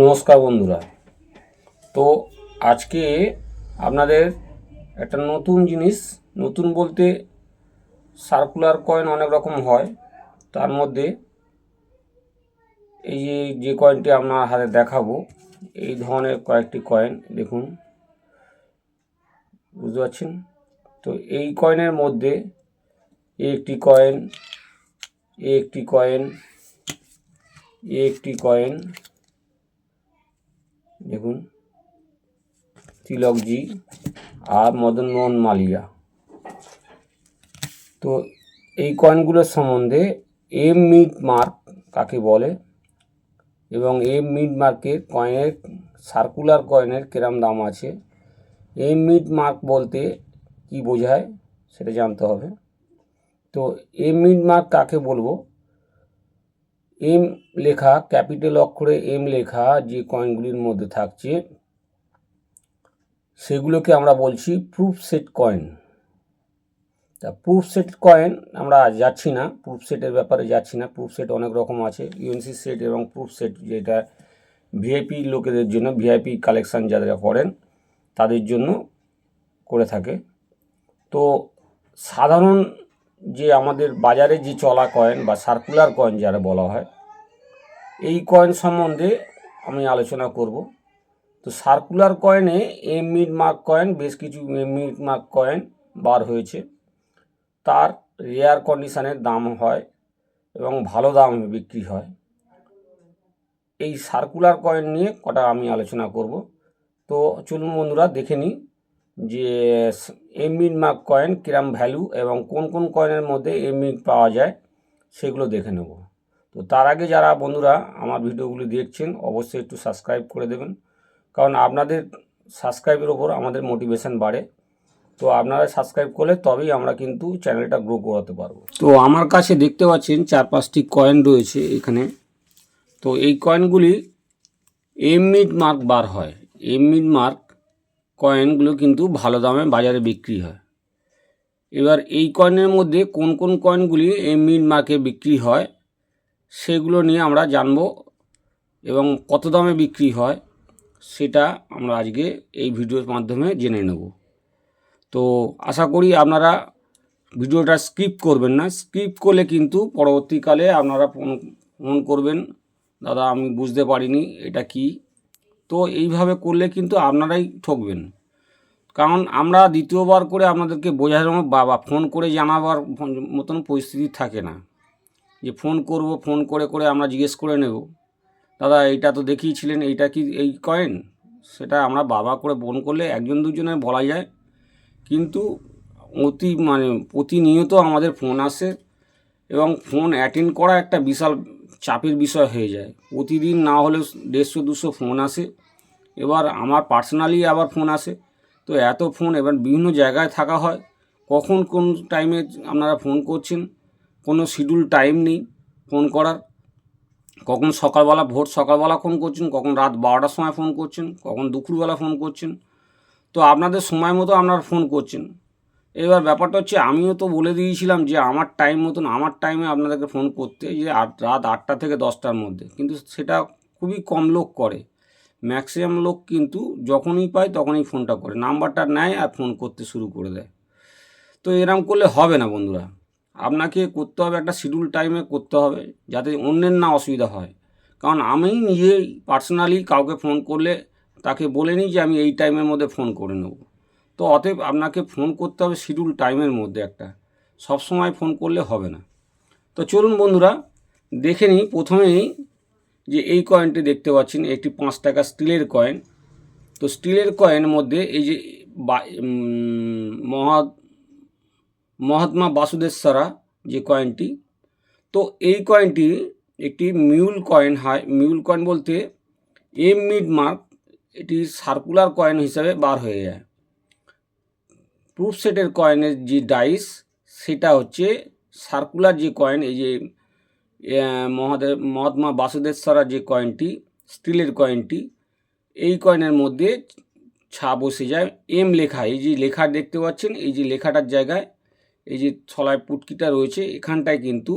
নমস্কার বন্ধুরা। তো আজকে আপনাদের একটা নতুন জিনিস, নতুন বলতে সার্কুলার কয়েন অনেক রকম হয়। তার মধ্যে এই যে যে কয়েনটি আপনার হাতে দেখাবো, এই ধরনের কয়েকটি কয়েন দেখুন। বুঝতে পারছেন? তো এই কয়েনের মধ্যে একটি কয়েন একটি কয়েন একটি কয়েন দেখুন। তিলকজি, আর মদন মোহন মালিয়া। তো এই কয়েনগুলোর সম্বন্ধে এম মিড মার্ক কাকে বলে এবং এম মিড মার্কের কয়েনের, সার্কুলার কয়েনের কিরম দাম আছে, এম মিড মার্ক বলতে কি বোঝায় সেটা জানতে হবে। তো এম মিড মার্ক কাকে বলব? এম লেখা, ক্যাপিটাল অক্ষরে এম লেখা যে কয়েনগুলির মধ্যে থাকছে, সেগুলোকে আমরা বলছি প্রুফ সেট কয়েন তা প্রুফ সেট কয়েন আমরা যাচ্ছি না প্রুফ সেটের ব্যাপারে যাচ্ছি না প্রুফ সেট অনেক রকম আছে ইউএনসি সেট এবং প্রুফ সেট যেটা ভিআইপি লোকেদের জন্য ভিআইপি কালেকশান যারা করেন, তাদের জন্য করে থাকে। তো সাধারণ যে আমাদের বাজারে যে চলা কয়েন বা সার্কুলার কয়েন যারা বলা হয়, এই কয়েন সম্বন্ধে আমি আলোচনা করব। তো সার্কুলার কয়েনে এম মিড মার্ক কয়েন বেশ কিছু এম মিড মার্ক কয়েন বার হয়েছে। তার রেয়ার কন্ডিশনের দাম হয় এবং ভালো দামে বিক্রি হয়। এই সার্কুলার কয়েন নিয়ে কটা আমি আলোচনা করব। তো চলুন বন্ধুরা, দেখে নিই। যে এম মিড মার্ক কয়েন কিরাম ভ্যালু এবং কোন কোন কয়েনের মধ্যে এম মিড পাওয়া যায়, সেগুলো দেখে নেব। তো তার আগে যারা বন্ধুরা আমার ভিডিওগুলি দেখছেন, অবশ্যই একটু সাবস্ক্রাইব করে দেবেন। কারণ আপনাদের সাবস্ক্রাইবের ওপর আমাদের মোটিভেশন বাড়ে। তো আপনারা সাবস্ক্রাইব করলে তবেই আমরা কিন্তু চ্যানেলটা গ্রো করাতে পারব। তো আমার কাছে দেখতে পাচ্ছেন চার পাঁচটি কয়েন রয়েছে এখানে। তো এই কয়েনগুলি এম মিড মার্ক বার হয়। এম মিড মার্ক কয়েনগুলো কিন্তু ভালো দামে বাজারে বিক্রি হয়। এবার এই কয়েনের মধ্যে কোন কোন কয়েনগুলি এম মিড মার্কে বিক্রি হয়, সেগুলো নিয়ে আমরা জানব এবং কত দামে বিক্রি হয়, সেটা আমরা আজকে এই ভিডিওর মাধ্যমে জেনে নেব। তো আশা করি আপনারা ভিডিওটা স্কিপ করবেন না, স্কিপ করলে কিন্তু পরবর্তীকালে আপনারা ফোন ফোন করবেন, দাদা, আমি বুঝতে পারিনি এটা কি? তো এইভাবে করলে কিন্তু আপনারাই ঠকবেন। কারণ আমরা দ্বিতীয়বার করে আপনাদেরকে বোঝানোর বা বা ফোন করে জানাবার মতন পরিস্থিতি থাকে না। যে ফোন করব, ফোন করে করে আমরা জিজ্ঞেস করে নেব, দাদা, এইটা তো দেখিয়েছিলেন, এইটা কি এই কয়েন সেটা আমরা বাবা করে ফোন করলে একজন দুজনে বলা যায়। কিন্তু অতি মানে প্রতিনিয়ত আমাদের ফোন আসে এবং ফোন অ্যাটেন্ড করা একটা বিশাল চাপের বিষয় হয়ে যায়। প্রতিদিন না হলেও দেড়শো, দুশো ফোন আসে। এবার আমার পার্সোনালি আবার ফোন আসে। তো এত ফোন এবার বিভিন্ন জায়গায় থাকা হয়। কখন কোন টাইমে আপনারা ফোন করছেন? কোনো শিডিউল টাইম নেই ফোন করার। কখন সকালবেলা, ভোর সকালবেলা ফোন করছেন? কখন রাত বারোটার সময় ফোন করছেন? কখন দুপুরবেলা ফোন করছেন? তো আপনাদের সময় মতো আপনারা ফোন করছেন। এবার ব্যাপারটা হচ্ছে, আমিও তো বলে দিয়েছিলাম যে আমার টাইম মতন, আমার টাইমে আপনাদেরকে ফোন করতে যে রাত আটটা থেকে দশটার মধ্যে। কিন্তু সেটা খুবই কম লোক করে। ম্যাক্সিমাম লোক কিন্তু যখনই পায় তখনই ফোনটা করে। নাম্বারটা নেয় আর ফোন করতে শুরু করে দেয়। তো এরম করলে হবে না বন্ধুরা। আপনাকে করতে হবে একটা শিডিউল টাইমে করতে হবে যাতে অন্যের না অসুবিধা হয়। কারণ আমি নিজেই পার্সোনালি কাউকে ফোন করলে তাকে বলে নিই যে আমি এই টাইমের মধ্যে ফোন করে নেব। তো অতএব আপনাকে ফোন করতে হবে শিডিউল টাইমের মধ্যে একটা। সব সময় ফোন করলে হবে না। তো চলুন বন্ধুরা দেখে নিই। প্রথমেই যে এই কয়েনটি দেখতে পাচ্ছেন একটি পাঁচ টাকা স্টিলের কয়েন তো স্টিলের কয়েনের মধ্যে এই যে বা- উম, মহা মহাত্মা বাসুদেশ্বরা যে কয়েনটি তো এই কয়েনটি একটি মিউল কয়েন হয়। মিউল কয়েন বলতে এম মিড মার্ক এটি সার্কুলার কয়েন হিসাবে বার হয়ে যায়। প্রুফ সেটের কয়েনের যে ডাইস সেটা হচ্ছে সার্কুলার যে কয়েন এই যে মহাদেব মহাত্মা বাসুদেশ্বরা যে কয়েনটি স্টিলের কয়েনটি এই কয়েনের মধ্যে ছা বসে যায়। এম লেখা, এই যে লেখা দেখতে পাচ্ছেন, এই যে লেখাটার জায়গায়, এই যে ছলায় পুটকিটা রয়েছে, এখানটায় কিন্তু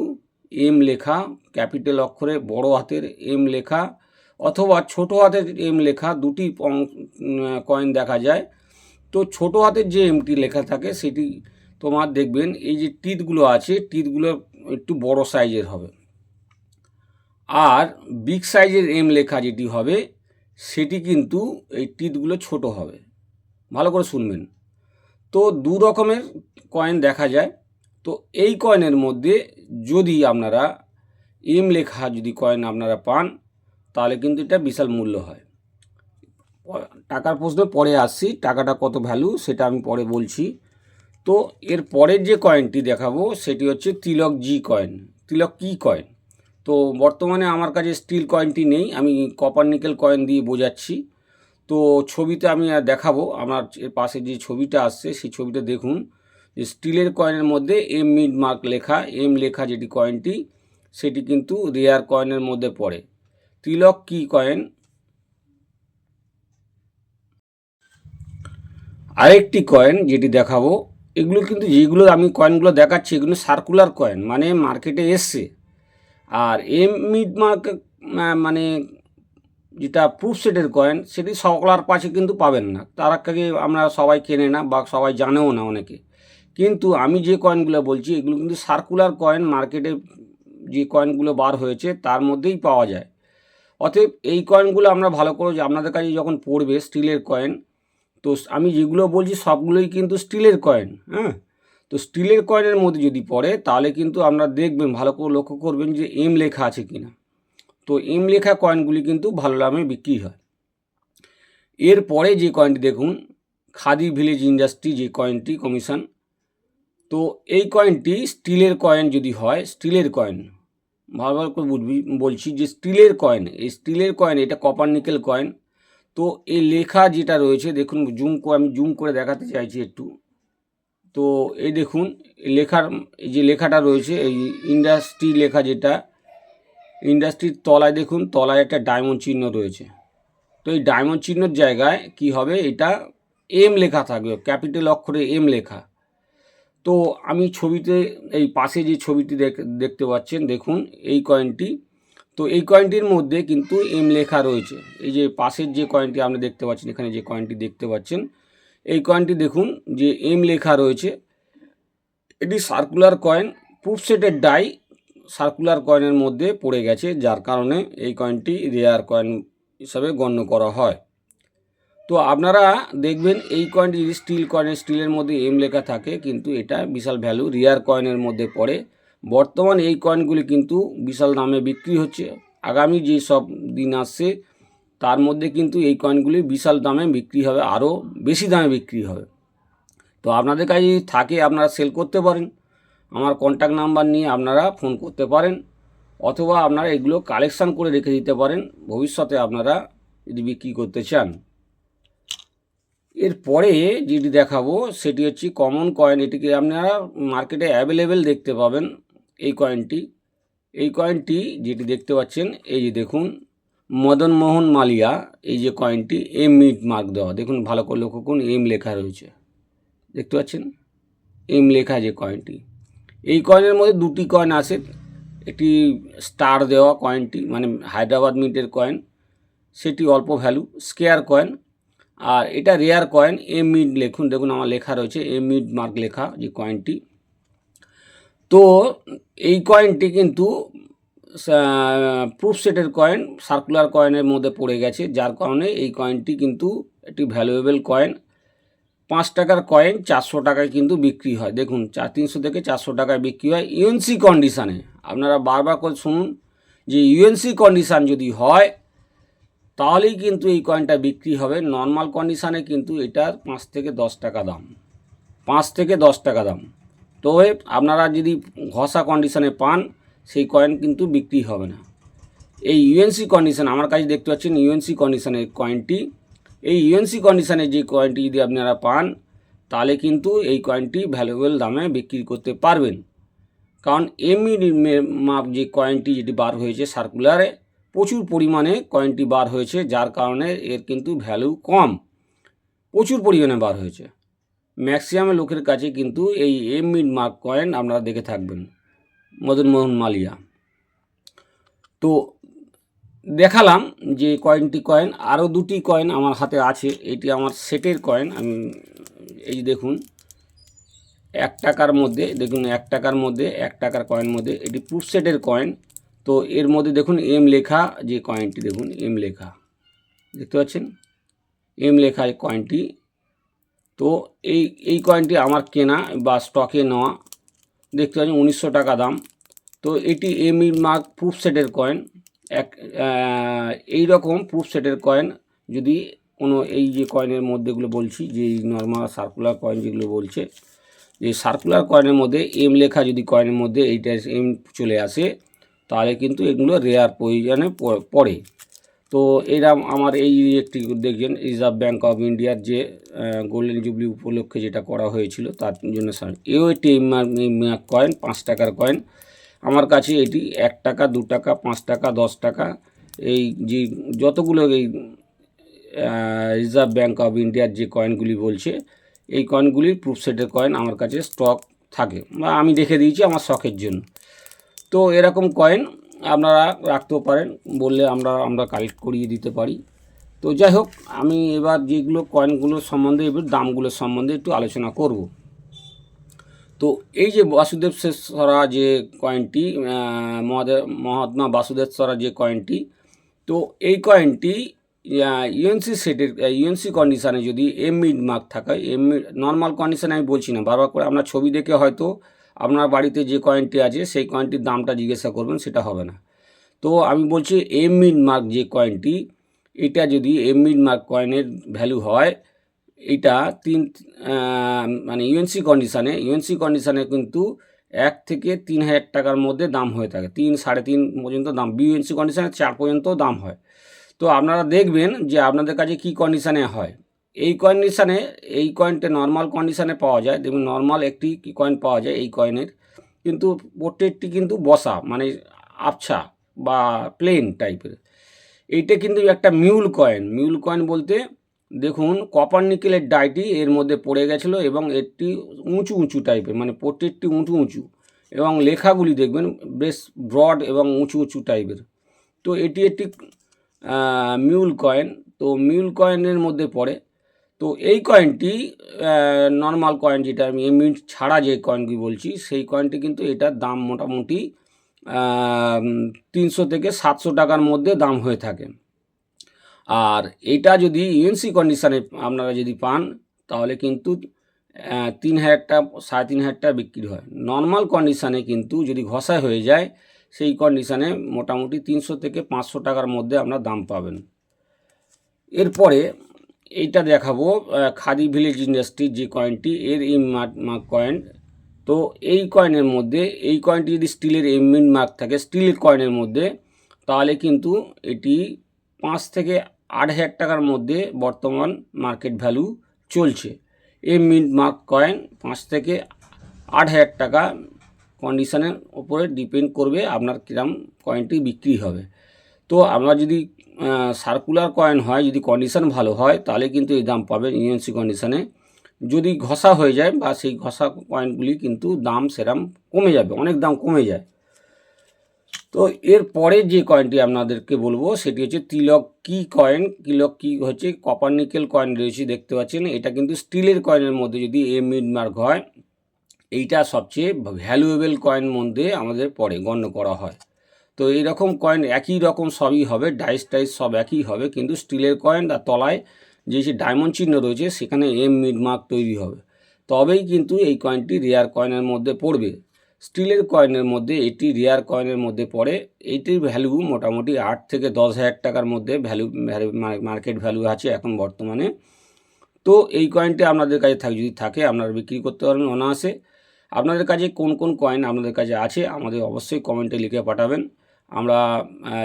এম লেখা ক্যাপিটাল অক্ষরে বড় হাতের এম লেখা, অথবা ছোট হাতের এম লেখা, দুটি কয়েন দেখা যায়। তো ছোট হাতের যে এমটি লেখা থাকে, সেটি তোমার দেখবেন, এই যে টিথগুলো আছে টিথগুলো একটু বড় সাইজের হবে। আর বিগ সাইজের এম লেখা যেটি হবে, সেটি কিন্তু এই টিথগুলো ছোট হবে। ভালো করে শুনবেন। তো দু রকমের কয়েন দেখা যায়। তো এই কয়েনের মধ্যে যদি আপনারা এম লেখা যদি কয়েন আপনারা পান, তাহলে কিন্তু এটা বিশাল মূল্য হয়। টাকার প্রশ্ন পরে আসছি, টাকাটা কত ভ্যালু সেটা আমি পরে বলছি। তো এর পরের যে কয়েনটি দেখাবো, সেটি হচ্ছে তিলক জি কয়েন তিলক কি কয়েন তো বর্তমানে আমার কাছে স্টিল কয়েনটি নেই, আমি কপার নিকেল কয়েন দিয়ে বোঝাচ্ছি। তো ছবিতে আমি দেখাবো, আমার এর পাশে যে ছবিটা আসছে, সেই ছবিটা দেখুন। যে স্টিলের কয়েনের মধ্যে এম মিড মার্ক লেখা এম লেখা যেটি কয়েনটি সেটি কিন্তু রেয়ার কয়েনের মধ্যে পড়ে। তিলক কি কয়েন আরেকটি কয়েন যেটি দেখাবো, এগুলো কিন্তু যেগুলো আমি কয়েনগুলো দেখাচ্ছি, এগুলো সার্কুলার কয়েন মানে মার্কেটে এসছে। আর এম মিড মার্ক মানে যেটা প্রুফ সেটের কয়েন সেটি সকলার পাশে কিন্তু পাবেন না। তারা কাকে আমরা সবাই কেনে না বা সবাই জানেও না অনেকে। কিন্তু আমি যে কয়েনগুলো বলছি, এগুলো কিন্তু সার্কুলার কয়েন মার্কেটে যে কয়েনগুলো বার হয়েছে, তার মধ্যেই পাওয়া যায়। অতএব এই কয়েনগুলো আমরা ভালো করে যে আপনাদের কাছে যখন পড়বে স্টিলের কয়েন তো আমি যেগুলো বলছি সবগুলোই কিন্তু স্টিলের কয়েন হ্যাঁ? তো স্টিলের কয়েনের মধ্যে যদি পড়ে, তাহলে কিন্তু আপনারা দেখবেন, ভালো করে লক্ষ্য করবেন যে এম লেখা আছে কিনা। তো এম লেখা কয়েনগুলি কিন্তু ভালো দামে বিক্রি হয়। এরপরে যে কয়েনটি দেখুন, খাদি ভিলেজ ইন্ডাস্ট্রি যে কয়েনটি, কমিশন। তো এই কয়েনটি স্টিলের কয়েন যদি হয়, স্টিলের কয়েন ভালো ভালো করে বুঝবি বলছি যে স্টিলের কয়েন, এই স্টিলের কয়েন, এটা কপার নিকেল কয়েন তো এই লেখা যেটা রয়েছে, দেখুন, জুম করে আমি জুম করে দেখাতে চাইছি একটু। তো এই দেখুন, লেখার যে লেখাটা রয়েছে, এই ইন্ডাস্ট্রি লেখা যেটা, ইন্ডাস্ট্রির তলায় দেখুন, তলায় একটা ডায়মন্ড চিহ্ন রয়েছে। তো এই ডায়মন্ড চিহ্নর জায়গায় কি হবে, এটা এম লেখা থাকবে, ক্যাপিটাল অক্ষরে এম লেখা। তো আমি ছবিতে, এই পাশে যে ছবিটি দেখ- দেখতে পাচ্ছেন, দেখুন, এই কয়েনটি তো এই কয়েনটির মধ্যে কিন্তু এম লেখা রয়েছে। এই যে পাশের যে কয়েনটি আপনি দেখতে পাচ্ছেন, এখানে যে কয়েনটি দেখতে পাচ্ছেন, এই কয়েনটি দেখুন যে এম লেখা রয়েছে। এটি সার্কুলার কয়েন প্রুফ সেটের ডাই সার্কুলার কয়েনের মধ্যে পড়ে গেছে, যার কারণে এই কয়েনটি রেয়ার কয়েন হিসাবে গণ্য করা হয়। তো আপনারা দেখবেন এই কয়েনটি যদি স্টিল কয়েন স্টিলের মধ্যে এম লেখা থাকে, কিন্তু এটা বিশাল ভ্যালু রিয়ার কয়েনের মধ্যে পড়ে। বর্তমান এই কয়েনগুলি কিন্তু বিশাল দামে বিক্রি হচ্ছে। আগামী যে সব দিন আসছে, তার মধ্যে কিন্তু এই কয়েনগুলি বিশাল দামে বিক্রি হবে, আরও বেশি দামে বিক্রি হবে। তো আপনাদের কাছে থাকে, আপনারা সেল করতে পারেন। আমার কন্ট্যাক্ট নাম্বার নিয়ে আপনারা ফোন করতে পারেন, অথবা আপনারা এগুলো কালেকশান করে রেখে দিতে পারেন। ভবিষ্যতে আপনারা যদি বিক্রি করতে চান। এরপরে যেটি দেখাবো, সেটি হচ্ছে কমন কয়েন এটিকে আপনারা মার্কেটে অ্যাভেলেবেল দেখতে পাবেন। এই কয়েনটি এই কয়েনটি যেটি দেখতে পাচ্ছেন, এই যে দেখুন, মদন মোহন মালিয়া, এই যে কয়েনটি এম মিড মার্ক দেওয়া। দেখুন, ভালো করে লক্ষ্য করুন এম লেখা রয়েছে। দেখতে পাচ্ছেন? এম লেখা যে কয়েনটি এই কয়েনের মধ্যে দুটি কয়েন আছে। একটি স্টার দেওয়া কয়েনটি মানে হায়দ্রাবাদ মিন্টের কয়েন সেটি অল্প ভ্যালু স্কেয়ার কয়েন আর এটা রেয়ার কয়েন এম মিড লিখুন দেখুন আমার লেখা রয়েছে এম মিড মার্ক লেখা যে কয়েনটি তো এই কয়েনটি কিন্তু প্রুফ সেটের কয়েন সার্কুলার কয়েনের মধ্যে পড়ে গেছে, যার কারণে এই কয়েনটি কিন্তু একটি ভ্যালুয়েবল কয়েন পাঁচ টাকার কয়েন চারশো টাকায় কিন্তু বিক্রি হয়। দেখুন, চার তিনশো থেকে চারশো টাকায় বিক্রি হয় ইউএনসি কন্ডিশানে আপনারা বারবার করে শুনুন যে ইউএনসি কন্ডিশান যদি হয়, তাহলেই কিন্তু এই কয়েনটা বিক্রি হবে। নর্মাল কন্ডিশানে কিন্তু এটার পাঁচ থেকে দশ টাকা দাম। পাঁচ থেকে দশ টাকা দাম। তো আপনারা যদি ঘষা কন্ডিশানে পান, সেই কয়েন কিন্তু বিক্রি হবে না। এই ইউএনসি কন্ডিশন আমার কাছে দেখতে পাচ্ছেন ইউএনসি কন্ডিশনের কয়েনটি এই ইউএনসি কন্ডিশনের যে কয়েনটি যদি আপনারা পান, তাহলে কিন্তু এই কয়েনটি ভ্যালুয়েবল দামে বিক্রি করতে পারবেন। কারণ এমই মাপ যে কয়েনটি যেটি বার হয়েছে সার্কুলারে প্রচুর পরিমাণে কয়েনটি বার হয়েছে, যার কারণে এর কিন্তু ভ্যালু কম। প্রচুর পরিমাণে বার হয়েছে। ম্যাক্সিমাম লোকের কাছে কিন্তু এই এম মিড মার্ক কয়েন আপনারা দেখে থাকবেন। মদনমোহন মালিয়া। তো দেখালাম যে কয়েনটি কয়েন, আরও দুটি কয়েন আমার হাতে আছে। এটি আমার সেটের কয়েন। আমি এই দেখুন, এক টাকার মধ্যে, দেখুন, এক টাকার মধ্যে, এক টাকার কয়েন মধ্যে, এটি প্রুফ সেটের কয়েন। তো এর মধ্যে দেখুন, এম লেখা যে কয়েনটি, দেখুন, এম লেখা। দেখতে পাচ্ছেন? এম লেখা এই কয়েনটি। তো এই এই কয়েনটি আমার কেনা বা স্টকে নেওয়া। দেখতে পাচ্ছেন উনিশশো টাকা দাম। তো এটি এম মার্ক প্রুফ সেটের কয়েন এক এই রকম প্রুফ সেটের কয়েন যদি কোনো এই যে কয়েনের মধ্যেগুলো বলছি, যে নর্মাল সার্কুলার কয়েন যেগুলো বলছে, যে সার্কুলার কয়েনের মধ্যে এম লেখা যদি কয়েনের মধ্যে এইটা এম চলে আসে, তাহলে কিন্তু এগুলো রেয়ার প্রয়োজনে পড়ে। তো এরম আমার এই একটি দেখছেন রিজার্ভ ব্যাঙ্ক অফ ইন্ডিয়ার যে গোল্ডেন জুবলি উপলক্ষে যেটা করা হয়েছিল তার জন্য সার- এও একটি কয়েন পাঁচ টাকার কয়েন আমার কাছে এটি এক টাকা, দু টাকা, পাঁচ টাকা, দশ টাকা। এই যে যতগুলো এই রিজার্ভ ব্যাঙ্ক অফ ইন্ডিয়ার যে কয়েনগুলি বলছে, এই কয়েনগুলির প্রুফ সেটের কয়েন আমার কাছে স্টক থাকে। বা আমি রেখে দিয়েছি আমার শখের জন্য। তো এরকম কয়েন আপনারা রাখতেও পারেন, বললে আমরা আমরা কালেক্ট করিয়ে দিতে পারি। তো যাই হোক, আমি এবার যেগুলো কয়েনগুলোর সম্বন্ধে, এবার দামগুলোর সম্বন্ধে একটু আলোচনা করব। তো এই যে বাসুদেব সরা যে কয়েনটি মহাত্মা বাসুদেব সরা যে কয়েনটি তো এই কয়েনটি ইউএনসি সেটের ইউএনসি কন্ডিশানে যদি এম মিড মার্ক থাকে এম নর্মাল কন্ডিশানে আমি বলছি না, বারবার করে আপনার ছবি দেখে হয়তো আপনার বাড়িতে যে কয়েনটি আছে, সেই কয়েনটির দামটা জিজ্ঞাসা করবেন, সেটা হবে না। তো আমি বলছি এম মিড মার্ক যে কয়েনটি এটা যদি এম মিড মার্ক কয়েনের ভ্যালু হয়, এটা তিন মানে ইউএনসি কন্ডিশানে ইউএনসি কন্ডিশানে কিন্তু এক থেকে তিন হাজার টাকার মধ্যে দাম হয়ে থাকে। তিন, সাড়ে তিন পর্যন্ত দাম। বিউএনসি কন্ডিশানে চার পর্যন্ত দাম হয়। তো আপনারা দেখবেন যে আপনাদের কাছে কি কন্ডিশানে হয়। এই কন্ডিশানে এই কয়েনটা নর্মাল কন্ডিশানে পাওয়া যায়। দেখুন নর্মাল একটি কয়েন পাওয়া যায় এই কয়েনের কিন্তু প্রত্যেকটি কিন্তু বসা মানে আবছা বা প্লেন টাইপের এইটা কিন্তু একটা মিউল কয়েন মিউল কয়েন বলতে, দেখুন কপার নিকেলের ডাইটি এর মধ্যে পড়ে গেছিল এবং এটি উঁচু উঁচু টাইপের মানে প্রত্যেকটি উঁচু উঁচু। এবং লেখাগুলি দেখবেন, বেশ ব্রড এবং উঁচু উঁচু টাইপের তো এটি একটি মিউল কয়েন তো মিউল কয়েনের মধ্যে পড়ে। তো এই কয়েনটি নর্মাল কয়েন যেটা আমি এমনি ছাড়া যে কয়েনগুলি বলছি, সেই কয়েনটি কিন্তু এটার দাম মোটামুটি তিনশো থেকে সাতশো টাকার মধ্যে দাম হয়ে থাকে। আর এটা যদি ইউএনসি কন্ডিশানে আপনারা যদি পান, তাহলে কিন্তু তিন হাজারটা সাড়ে তিন হাজারটা বিক্রি হয়। নর্মাল কন্ডিশানে কিন্তু যদি ঘষা হয়ে যায়, সেই কন্ডিশানে মোটামুটি তিনশো থেকে পাঁচশো টাকার মধ্যে আপনার দাম পাবেন। এরপরে এইটা দেখাবো খাদি ভিলেজ ইন্ডাস্ট্রির যে কয়েনটি এর এই মার্ক কয়েন তো এই কয়েনের মধ্যে, এই কয়েনটি যদি স্টিলের এমমিন মার্ক থাকে স্টিলের কয়েনের মধ্যে, তাহলে কিন্তু এটি পাঁচ থেকে আট হাজার টাকার মধ্যে বর্তমান মার্কেট ভ্যালু চলছে। এই মিন্ট মার্ক কয়েন পাঁচ থেকে আট হাজার টাকা কন্ডিশনের ওপরে ডিপেন্ড করবে আপনার কিরাম কয়েনটি বিক্রি হবে। তো আমরা যদি সার্কুলার কয়েন হয়, যদি কন্ডিশন ভালো হয়, তাহলে কিন্তু এই দাম পাবেন ইউএনসি কন্ডিশনে যদি ঘষা হয়ে যায় বা সেই ঘষা কয়েনগুলি কিন্তু দাম সেরাম কমে যাবে, অনেক দাম কমে যায়। তো এর পরে যে কয়েনটি আপনাদেরকে বলব, সেটি হচ্ছে তিলক কি কয়েন তিলক কি হচ্ছে কপার নিকেল কয়েন রয়েছে, দেখতে পাচ্ছেন। এটা কিন্তু স্টিলের কয়েনের মধ্যে যদি এ মিড মার্ক হয়, এইটা সবচেয়ে ভ্যালুয়েবল কয়েন মধ্যে আমাদের পড়ে গণ্য করা হয়। তো এই রকম কয়েন একই রকম সবই হবে ডাইস টাইস সব একই হবে, কিন্তু স্টিলের কয়েন আর তলায় যে যে ডায়মন্ড চিহ্ন রয়েছে, সেখানে এম মিড মার্ক তৈরি হবে। তবেই কিন্তু এই কয়েনটি রেয়ার কয়েনের মধ্যে পড়বে। স্টিলের কয়েনের মধ্যে এটি রেয়ার কয়েনের মধ্যে পড়ে, এইটির ভ্যালু মোটামুটি আট থেকে দশ হাজার টাকার মধ্যে ভ্যালু মার্কেট ভ্যালু আছে এখন বর্তমানে। তো এই কয়েনটি আপনাদের কাছে থাকে, যদি থাকে, আপনারা বিক্রি করতে পারবেন অনায়াসে। আপনাদের কাছে কোন কোন কয়েন আপনাদের কাছে আছে, আমাদের অবশ্যই কমেন্টে লিখে পাঠাবেন। আমরা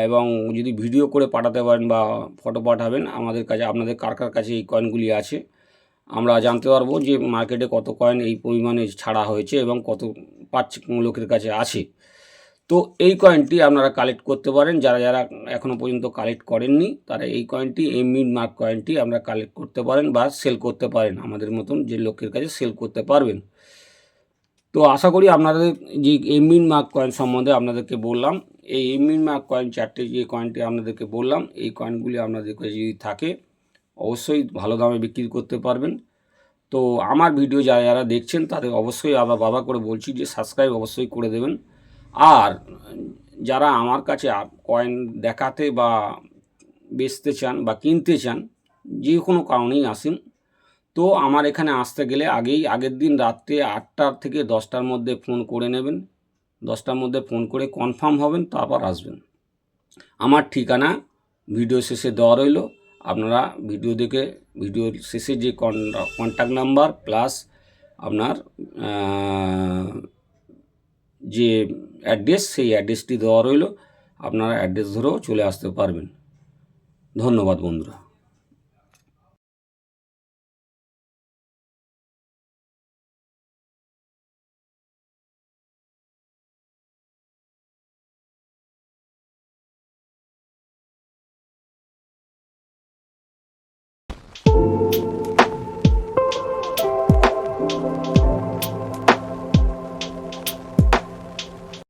এবং যদি ভিডিও করে পাঠাতে পারেন বা ফটো পাঠাবেন, আমাদের কাছে, আপনাদের কার কার কাছে এই কয়েনগুলি আছে, আমরা জানতে পারব যে মার্কেটে কত কয়েন এই পরিমাণে ছাড়া হয়েছে এবং কত পাচ্ছে লোকের কাছে আছে। তো এই কয়েনটি আপনারা কালেক্ট করতে পারেন, যারা যারা এখনও পর্যন্ত কালেক্ট করেননি, তারা এই কয়েনটি এই মিড মার্ক কয়েনটি আমরা কালেক্ট করতে পারেন বা সেল করতে পারেন, আমাদের মতন যে লোকের কাছে সেল করতে পারবেন। তো আশা করি আপনাদের যে এমবিন মার্ক কয়েন সম্বন্ধে আপনাদেরকে বললাম এই এমনিমার্ক কয়েন চারটে যে কয়েনটি আপনাদেরকে বললাম, এই কয়েনগুলি আপনাদের কাছে যদি থাকে, অবশ্যই ভালো দামে বিক্রি করতে পারবেন। তো আমার ভিডিও যারা যারা দেখছেন, তাদের অবশ্যই আবার বাবা করে বলছি যে সাবস্ক্রাইব অবশ্যই করে দেবেন। আর যারা আমার কাছে কয়েন দেখাতে বা বেচতে চান বা কিনতে চান, যে কোনো কারণেই আসেন। তো আমার এখানে আসতে গেলে আগেই আগের দিন রাত্রে আটটার থেকে দশটার মধ্যে ফোন করে নেবেন। দশটার মধ্যে ফোন করে কনফার্ম হবেন, তারপর আসবেন। আমার ঠিকানা ভিডিও শেষে দেওয়া রইল। আপনারা ভিডিও দেখে ভিডিও শেষে যে কন্ট্যাক্ট নাম্বার প্লাস আপনার যে অ্যাড্রেস সেই অ্যাড্রেসটি দেওয়া রইল। আপনারা অ্যাড্রেস ধরেও চলে আসতে পারবেন। ধন্যবাদ বন্ধুরা।